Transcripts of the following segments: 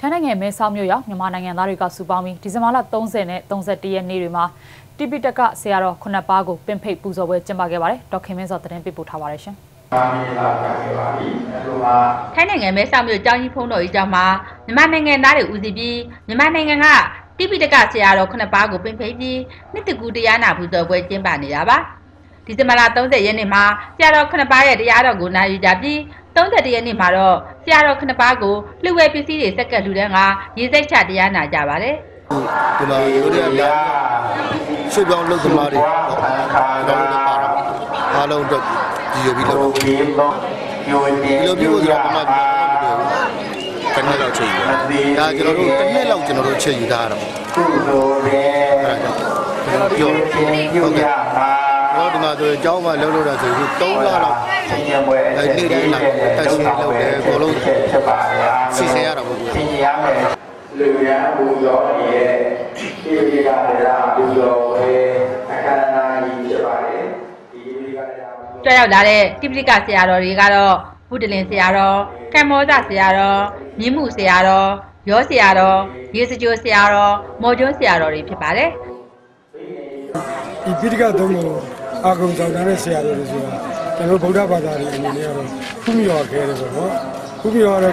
ထိုင်းနိုင်ငံမဲဆောက်မြို့ရောက်မြန်မာနိုင်ငံသားတွေကစုပေါင်းပြီးဒီဇင်ဘာလ30နဲ့31ရက်နေ့တွေမှာတိပိတကဆရာတော်ခုနှစ်ပါးကိုပင်ဖိတ်ပူဇော်ပွဲကျင်းပခဲ့ပါတယ်ဒေါက်ခင်မင်းစောသတင်းပေးပို့ထားပါတယ်ရှင်ပါမီလာကခဲ့ပါပြီအဲလိုပါထိုင်းနိုင်ငံမဲဆောက်မြို့ကျောင်းကြီးဖုံးတော်ကြီးကျောင်းမှာမြန်မာနိုင်ငံသားတွေဦးစီးပြီးမြန်မာနိုင်ငံကတိပိတကဆရာတော်ခုနှစ်ပါးကိုပင်ဖိတ်ပြီးနှစ်တကူတရားနာပူဇော်ပွဲကျင်းပနေတာပါဒီဇင်ဘာလ30ရက်နေ့မှာဆရာတော်ခုနှစ်ပါးရဲ့တရားတော်ကိုနာယူကြပြီး 31ရက်နေ့မှာတော့ဆရာတော်ခုနှစ်ပါးကိုလှူဝဲပစ္စည်းတွေစက္ကန့်လူတန်းကရေစိတ်ချတရားနာကြပါတယ်ဒီမှာတို့တွေအများရွှေပြောင်းလုပ်သမားတွေတော့တော့လည်းပါတော့အားလုံးတော့ဒီလိုပြီးဘုတော့ရားဘောယိုတေဒီလိုပြီးတော့ကျွန်တော်မှတစ်နှစ်လောက်ချိန်ယူတာဒါကျွန်တော်တို့တစ်နှစ်လောက်ကျွန်တော်တို့ချိန်ယူထားတာကုသိုလ်ရေအဲ့ဒါကြောင့်ကျွန်တော်ပြောရှင်ပြုရပါ တို့ဒီမှာဆိုရင်ကျောင်းမှာလှုပ်လို့တာဆိုရင်3လတော့အဲ့ဒီတိုင်းလာတက်ရှိလုပ်တယ်အကုန်လုံးစီစဉ်ရတာပေါ့ကွာစီစဉ်ရမယ်လူရန်ဘူရောရဲ့ဒီဒီကလည်းဘူရောရဲ့အခမ်းအနားကြီးဖြစ်ပါတယ်ဒီဒီကလည်းတွေ့ရောက်လာတဲ့တိပလိကဆရာတော်တွေကတော့ဘုဒ္ဓလင်ဆရာတော်ကမ္ဘောဇဆရာတော်မြင်းမှုဆရာတော်ရောဆရာတော်ရေစကြိုဆရာတော်မော်ကျွန်းဆရာတော်တွေဖြစ်ပါတယ်ဒီပိဋကသုံးကို အာဂုံဆောင်တဲ့ဆရာတော်တွေဆိုတာကျွန်တော်ဗုဒ္ဓဘာသာတွေအနေနဲ့ကတော့ခုမြော်ခဲတယ်ပေါ့နော်ခုမြော်ရ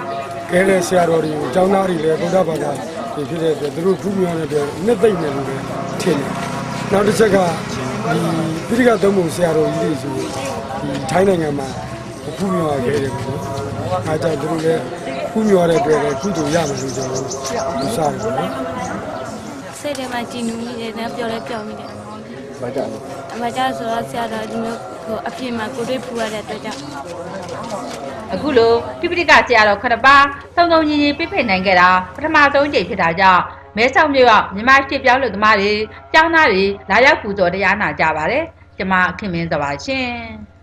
ခဲတဲ့ဆရာတော်တွေကိုကျောင်းသားတွေလည်းဗုဒ္ဓဘာသာတွေဖြစ်တဲ့အတွက်သူတို့ခုမြော်တဲ့အတွက်နှစ်သိမ့်တယ်လို့ပဲထင်တယ်နောက်တစ်ချက်ကဒီပိဋကသုံးပုံဆရာတော်ကြီးတွေဆိုဒီထိုင်းနိုင်ငံမှာခုမြော်ခဲတယ်ပေါ့နော်အားကြောင့်သူတို့လည်းခုမြော်တဲ့အတွက်လည်းကုသိုလ်ရမယ်လို့ကျွန်တော်ယူဆတယ်ပေါ့နော်စိတ်ထဲမှာကြည်နူးမိတယ်နဲ့ပျော်လဲပျော်မိတယ် ဘာကြောင့်အမကြဆိုတော့ဆရာတော်ဒီမျိုးဟိုအပြင်မှာကိုတွေ့ဖူရတဲ့အတွက်ကြောင့်အခုလိုတိပိဋကဆရာတော်ခဏပါသုံးသုံးရင်းရင်းပြိဖိတ်နိုင်ခဲ့တာပထမဆုံးကြိမ်ဖြစ်တာကြောင့်မဲဆောက်မြို့ကမြန်မာရှစ်ပြောင်းလူသမားတွေကျောင်းသားတွေလာရောက်ပူဇော်တရားနာကြပါတယ်ကျမခင်မင်းသပါရှင်